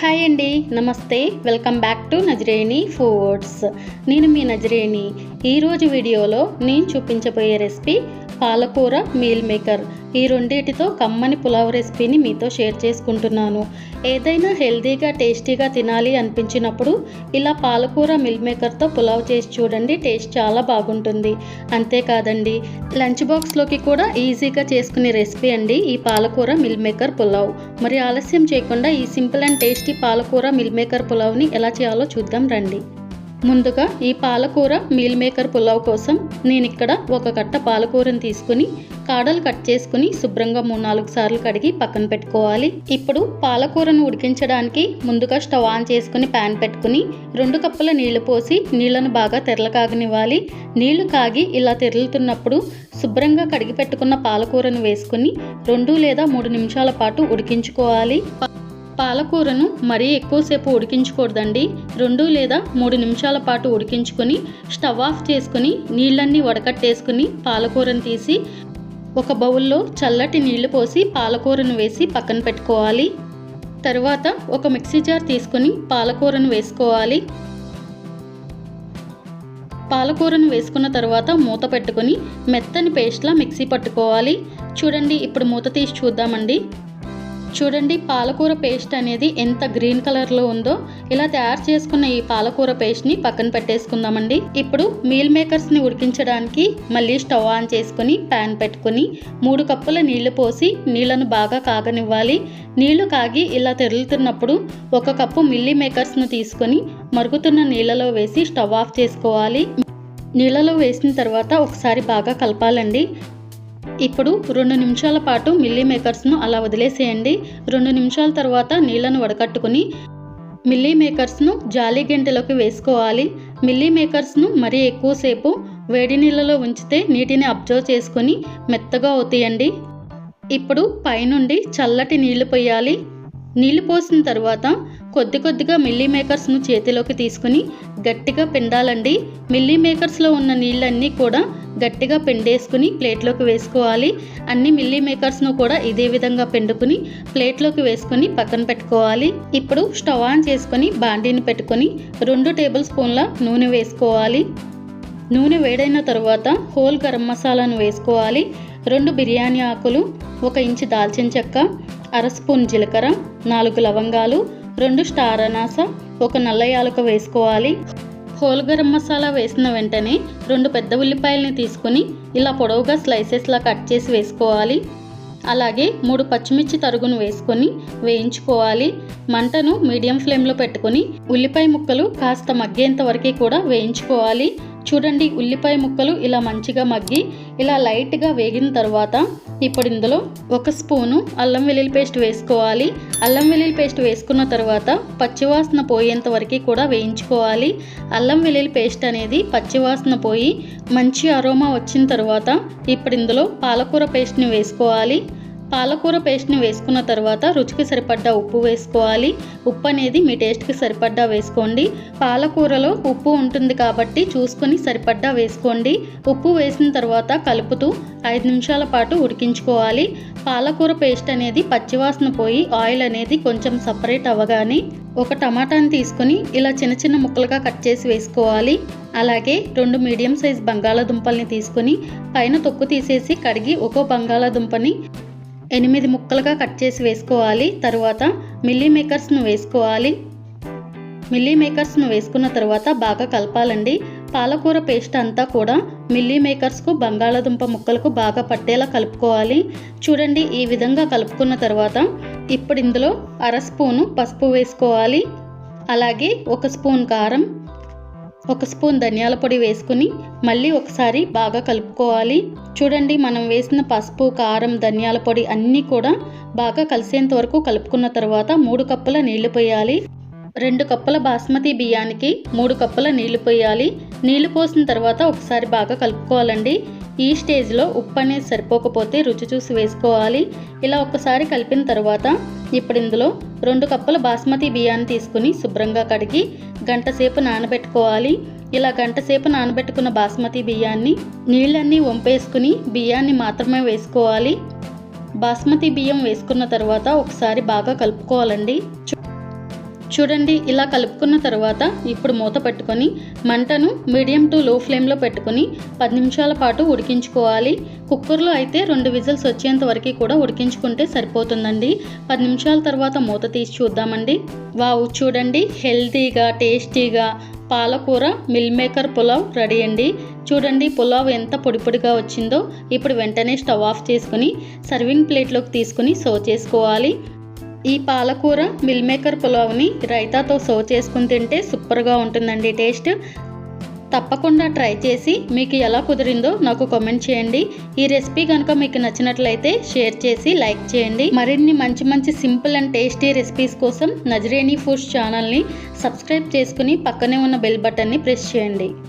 Hi అండి నమస్తే. Welcome back to Nazareni foods. నేను మీ నజరేణి. ఈరోజు వీడియోలో నేను చూపించబోయే రెసిపీ పాలకూర మీల్ మేకర్. ఈ రెండింటితో కమ్మని పులావ్ రెసిపీని మీతో షేర్ చేసుకుంటున్నాను. ఏదైనా హెల్తీగా టేస్టీగా తినాలి అనిపించినప్పుడు ఇలా పాలకూర మిల్ మేకర్తో పులావ్ చేసి చూడండి టేస్ట్ చాలా బాగుంటుంది. అంతేకాదండి లంచ్ బాక్స్లోకి కూడా ఈజీగా చేసుకునే రెసిపీ అండి ఈ పాలకూర మిల్ మేకర్ పులావ్. మరి ఆలస్యం చేయకుండా ఈ సింపుల్ అండ్ టేస్టీ పాలకూర మిల్ మేకర్ పులావ్ని ఎలా చేయాలో చూద్దాం రండి. ముందుగా ఈ పాలకూర మీల్ మేకర్ పులావ్ కోసం నేను ఇక్కడ ఒక కట్ట పాలకూరని తీసుకుని కాడలు కట్ చేసుకుని శుభ్రంగా మూడు నాలుగు సార్లు కడిగి పక్కన పెట్టుకోవాలి. ఇప్పుడు పాలకూరను ఉడికించడానికి ముందుగా స్టవ్ ఆన్ చేసుకుని ప్యాన్ పెట్టుకుని రెండు కప్పుల నీళ్ళు పోసి నీళ్ళను బాగా తెరల కాగనివ్వాలి. నీళ్ళు కాగి ఇలా తెరులుతున్నప్పుడు శుభ్రంగా కడిగి పెట్టుకున్న పాలకూరను వేసుకుని రెండు లేదా మూడు నిమిషాల పాటు ఉడికించుకోవాలి. పాలకూరను మరీ ఎక్కువసేపు ఉడికించకూడదండి. రెండు లేదా మూడు నిమిషాల పాటు ఉడికించుకొని స్టవ్ ఆఫ్ చేసుకుని నీళ్ళన్నీ వడకట్టేసుకుని పాలకూరను తీసి ఒక బౌల్లో చల్లటి నీళ్ళు పోసి పాలకూరను వేసి పక్కన పెట్టుకోవాలి. తర్వాత ఒక మిక్సీ జార్ తీసుకొని పాలకూరను వేసుకోవాలి. పాలకూరను వేసుకున్న తర్వాత మూత పెట్టుకొని మెత్తని పేస్ట్లా మిక్సీ పట్టుకోవాలి. చూడండి ఇప్పుడు మూత తీసి చూద్దామండి. చూడండి పాలకూర పేస్ట్ అనేది ఎంత గ్రీన్ కలర్లో ఉందో ఇలా తయారు చేసుకున్న ఈ పాలకూర పేస్ట్ని పక్కన పెట్టేసుకుందామండి. ఇప్పుడు మీల్ మేకర్స్ని ఉడికించడానికి మళ్ళీ స్టవ్ ఆన్ చేసుకుని ప్యాన్ పెట్టుకుని మూడు కప్పుల నీళ్ళు పోసి నీళ్ళను బాగా కాగనివ్వాలి. నీళ్ళు కాగి ఇలా తెరులుతున్నప్పుడు ఒక కప్పు మిల్లీ మేకర్స్ను తీసుకొని మరుగుతున్న నీళ్ళలో వేసి స్టవ్ ఆఫ్ చేసుకోవాలి. నీళ్ళలో వేసిన తర్వాత ఒకసారి బాగా కలపాలండి. ఇప్పుడు రెండు నిమిషాల పాటు మిల్లీ మేకర్స్ను అలా వదిలేసేయండి. రెండు నిమిషాల తర్వాత నీళ్ళను వడకట్టుకుని మిల్లీ మేకర్స్ను జాలీ గంటలోకి వేసుకోవాలి. మిల్లీ మేకర్స్ను మరీ ఎక్కువసేపు వేడి నీళ్ళలో ఉంచితే నీటిని అబ్జర్వ్ చేసుకొని మెత్తగా అవుతాయండి. ఇప్పుడు పైనుండి చల్లటి నీళ్ళు పోయాలి. నీళ్ళు పోసిన తర్వాత కొద్ది కొద్దిగా మిల్లీ మేకర్స్ను చేతిలోకి తీసుకుని గట్టిగా పిండాలండి. మిల్లీ మేకర్స్లో ఉన్న నీళ్ళన్నీ కూడా గట్టిగా పిండేసుకుని ప్లేట్లోకి వేసుకోవాలి. అన్ని మిల్లీ మేకర్స్ను కూడా ఇదే విధంగా పిండుకుని ప్లేట్లోకి వేసుకుని పక్కన పెట్టుకోవాలి. ఇప్పుడు స్టవ్ ఆన్ చేసుకొని బాండీని పెట్టుకొని రెండు టేబుల్ స్పూన్ల నూనె వేసుకోవాలి. నూనె వేడైన తర్వాత హోల్ గరం మసాలాను వేసుకోవాలి. రెండు బిర్యానీ ఆకులు ఒక ఇంచు దాల్చిన చెక్క అర స్పూన్ జీలకర్ర నాలుగు లవంగాలు రెండు స్టార్ అనాస ఒక నల్ల యాలక వేసుకోవాలి. హోల్ గరం మసాలా వేసిన వెంటనే రెండు పెద్ద ఉల్లిపాయలని తీసుకుని ఇలా పొడవుగా స్లైసెస్లా కట్ చేసి వేసుకోవాలి. అలాగే మూడు పచ్చిమిర్చి తరుగును వేసుకొని వేయించుకోవాలి. మంటను మీడియం ఫ్లేమ్లో పెట్టుకొని ఉల్లిపాయ ముక్కలు కాస్త మగ్గేంత వరకు కూడా వేయించుకోవాలి. చూడండి ఉల్లిపాయ ముక్కలు ఇలా మంచిగా మగ్గి ఇలా లైట్గా వేగిన తర్వాత ఇప్పుడు ఇందులో ఒక స్పూను అల్లం వెల్లుల్లి పేస్ట్ వేసుకోవాలి. అల్లం వెల్లుల్లి పేస్ట్ వేసుకున్న తర్వాత పచ్చివాసన పోయేంత వరకు కూడా వేయించుకోవాలి. అల్లం వెల్లుల్లి పేస్ట్ అనేది పచ్చివాసన పోయి మంచి అరోమా వచ్చిన తర్వాత ఇప్పుడు ఇందులో పాలకూర పేస్ట్ని వేసుకోవాలి. పాలకూర పేస్ట్ని వేసుకున్న తర్వాత రుచికి సరిపడ్డ ఉప్పు వేసుకోవాలి. ఉప్పు అనేది మీ టేస్ట్కి సరిపడ్డా వేసుకోండి. పాలకూరలో ఉప్పు ఉంటుంది కాబట్టి చూసుకొని సరిపడ్డా వేసుకోండి. ఉప్పు వేసిన తర్వాత కలుపుతూ ఐదు నిమిషాల పాటు ఉడికించుకోవాలి. పాలకూర పేస్ట్ అనేది పచ్చివాసన పోయి ఆయిల్ అనేది కొంచెం సపరేట్ అవ్వగానే ఒక టమాటాని తీసుకొని ఇలా చిన్న చిన్న ముక్కలుగా కట్ చేసి వేసుకోవాలి. అలాగే రెండు మీడియం సైజ్ బంగాళాదుంపల్ని తీసుకొని పైన తొక్కు తీసేసి కడిగి ఒక్కో బంగాళాదుంపని ఎనిమిది ముక్కలుగా కట్ చేసి వేసుకోవాలి. తర్వాత మిల్లీ మేకర్స్ను వేసుకోవాలి. మిల్లీ మేకర్స్ను వేసుకున్న తర్వాత బాగా కలపాలండి. పాలకూర పేస్ట్ అంతా కూడా మిల్లీ మేకర్స్కు బంగాళాదుంప ముక్కలకు బాగా పట్టేలా కలుపుకోవాలి. చూడండి ఈ విధంగా కలుపుకున్న తర్వాత ఇప్పుడు ఇందులో అర స్పూను పసుపు వేసుకోవాలి. అలాగే ఒక స్పూన్ కారం ఒక స్పూన్ ధనియాల పొడి వేసుకుని మళ్ళీ ఒకసారి బాగా కలుపుకోవాలి. చూడండి మనం వేసిన పసుపు కారం ధనియాల పొడి అన్నీ కూడా బాగా కలిసేంత వరకు కలుపుకున్న తర్వాత మూడు కప్పుల నీళ్ళు పోయాలి. రెండు కప్పుల బాస్మతి బియ్యానికి మూడు కప్పుల నీళ్ళు పోయాలి. నీళ్ళు పోసిన తర్వాత ఒకసారి బాగా కలుపుకోవాలండి. ఈ స్టేజ్లో ఉప్పు అనేది సరిపోకపోతే రుచి చూసి వేసుకోవాలి. ఇలా ఒకసారి కలిపిన తర్వాత ఇప్పుడు ఇందులో రెండు కప్పుల బాస్మతి బియ్యాన్ని తీసుకుని శుభ్రంగా కడిగి గంట సేపు నానబెట్టుకోవాలి. ఇలా గంటసేపు నానబెట్టుకున్న బాస్మతి బియ్యాన్ని నీళ్ళన్నీ వంపేసుకుని బియ్యాన్ని మాత్రమే వేసుకోవాలి. బాస్మతి బియ్యం వేసుకున్న తర్వాత ఒకసారి బాగా కలుపుకోవాలండి. చూ- చూడండి ఇలా కలుపుకున్న తర్వాత ఇప్పుడు మూత పెట్టుకొని మంటను మీడియం టు లో ఫ్లేమ్లో పెట్టుకొని పది నిమిషాల పాటు ఉడికించుకోవాలి. కుక్కర్లో అయితే రెండు విజిల్స్ వచ్చేంత వరకు కూడా ఉడికించుకుంటే సరిపోతుందండి. పది నిమిషాల తర్వాత మూత తీసి చూద్దామండి. వావ్ చూడండి హెల్తీగా టేస్టీగా పాలకూర మిల్ మేకర్ పులావ్ రెడీ అండి. చూడండి పులావ్ ఎంత పొడి పొడిగా వచ్చిందో. ఇప్పుడు వెంటనే స్టవ్ ఆఫ్ చేసుకుని సర్వింగ్ ప్లేట్లోకి తీసుకుని సర్వ్ చేసుకోవాలి. ఈ పాలకూర మిల్ మేకర్ పులావ్ని రైతాతో సర్వ్ చేసుకుని తింటే సూపర్గా ఉంటుందండి టేస్ట్. తప్పకుండా ట్రై చేసి మీకు ఎలా కుదిరిందో నాకు కామెంట్ చేయండి. ఈ రెసిపీ కనుక మీకు నచ్చినట్లయితే షేర్ చేసి లైక్ చేయండి. మరిన్ని మంచి మంచి సింపుల్ అండ్ టేస్టీ రెసిపీస్ కోసం నజరేణి ఫుడ్స్ ఛానల్ని సబ్స్క్రైబ్ చేసుకుని పక్కనే ఉన్న బెల్ బటన్ని ప్రెస్ చేయండి.